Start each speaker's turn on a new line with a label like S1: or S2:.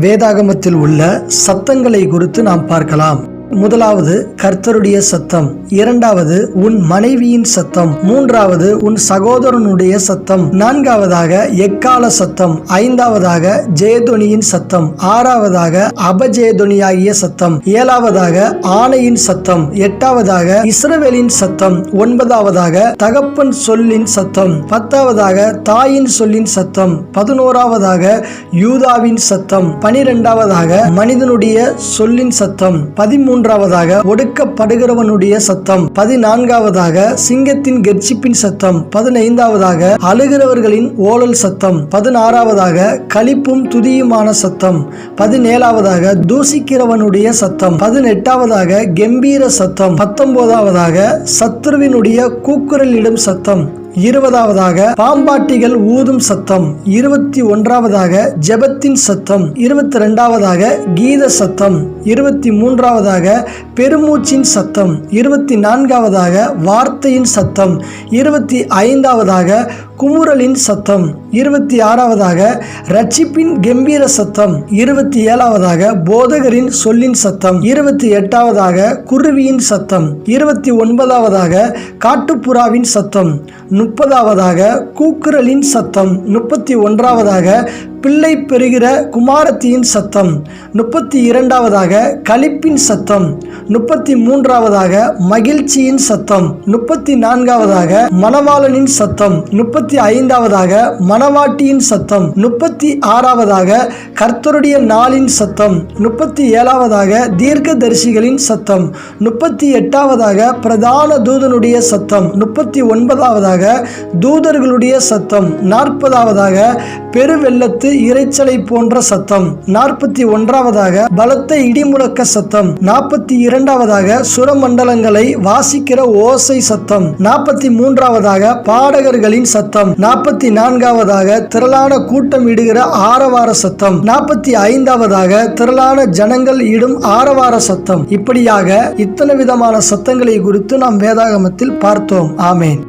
S1: வேதாகமத்தில் உள்ள சத்தங்களை குறித்து நாம் பார்க்கலாம். முதலாவது கர்த்தருடைய சத்தம். இரண்டாவது உன் மனைவியின் சத்தம். மூன்றாவது உன் சகோதரனுடைய சத்தம். நான்காவதாக எக்கால சத்தம். ஐந்தாவதாக ஜெயதொனியின் சத்தம். ஆறாவதாக அபஜெயதொனியாகிய சத்தம். ஏழாவதாக ஆணையின் சத்தம். எட்டாவதாக இஸ்ரவேலின் சத்தம். ஒன்பதாவதாக தகப்பன் சொல்லின் சத்தம். பத்தாவதாக தாயின் சொல்லின் சத்தம். பதினோராவதாக யூதாவின் சத்தம். பனிரெண்டாவதாக மனிதனுடைய சொல்லின் சத்தம். பதிமூன்றாவதாக ஒடுக்கப்படுகிறவனுடைய சத்தம். பதினான்காவதாக சிங்கத்தின் கெர்ச்சிப்பின் சத்தம். பதினைந்தாவதாக அழுகிறவர்களின் ஓலல் சத்தம். பதினாறாவதாக களிப்பும் துதியுமான சத்தம். பதினேழாவதாக தூசிக்கிறவனுடைய சத்தம். பதினெட்டாவதாக கம்பீர சத்தம். பத்தொன்பதாவதாக சத்ருவினுடைய கூக்குரலிடும் சத்தம். இருபதாவதாக பாம்பாட்டிகள் ஊதும் சத்தம். இருபத்தி ஒன்றாவதாக ஜெபத்தின் சத்தம். இருபத்தி ரெண்டாவதாக கீத சத்தம். இருபத்தி மூன்றாவதாக பெருமூச்சின் சத்தம். இருபத்தி நான்காவதாக வார்த்தையின் சத்தம். இருபத்தி ஐந்தாவதாக குமுறலின் சத்தம். இருபத்தி ஆறாவதாக ரட்சிப்பின் கம்பீர சத்தம். இருபத்தி ஏழாவதாக போதகரின் சொல்லின் சத்தம். இருபத்தி எட்டாவதாக குருவியின் சத்தம். இருபத்தி ஒன்பதாவதாக காட்டுப்புறாவின் சத்தம். முப்பதாவதாக கூக்குரலின் சத்தம் முப்பத்தி ஒன்றாவதாக பிள்ளை பெறுகிற குமாரத்தியின் சத்தம். முப்பத்தி இரண்டாவதாக களிப்பின் சத்தம். முப்பத்தி மூன்றாவதாக மகிழ்ச்சியின் சத்தம். முப்பத்தி நான்காவதாக மணவாளனின் சத்தம். முப்பத்தி ஐந்தாவதாக மணவாட்டியின் சத்தம். முப்பத்தி ஆறாவதாக கர்த்தருடைய நாளின் சத்தம். முப்பத்தி ஏழாவதாக தீர்க்கதரிசிகளின் சத்தம். முப்பத்தி எட்டாவதாக பிரதான தூதனுடைய சத்தம். முப்பத்தி ஒன்பதாவதாக தூதர்களுடைய சத்தம். நாற்பதாவதாக பெருவெள்ளத்து இரைச்சலை போன்ற சத்தம். நாற்பத்தி ஒன்றாவதாக பலத்த இடிமுழக்க சத்தம். நாற்பத்தி இரண்டாவதாக சுரமண்டலங்களை வாசிக்கிற ஓசை சத்தம். நாற்பத்தி மூன்றாவதாக பாடகர்களின் சத்தம். நாற்பத்தி நான்காவதாக திரளான கூட்டம் இடுகிற ஆரவார சத்தம். நாற்பத்தி ஐந்தாவதாக திரளான ஜனங்கள் இடும் ஆரவார சத்தம். இப்படியாக இத்தனை விதமான சத்தங்களை குறித்து நாம் வேதாகமத்தில் பார்த்தோம். ஆமேன்.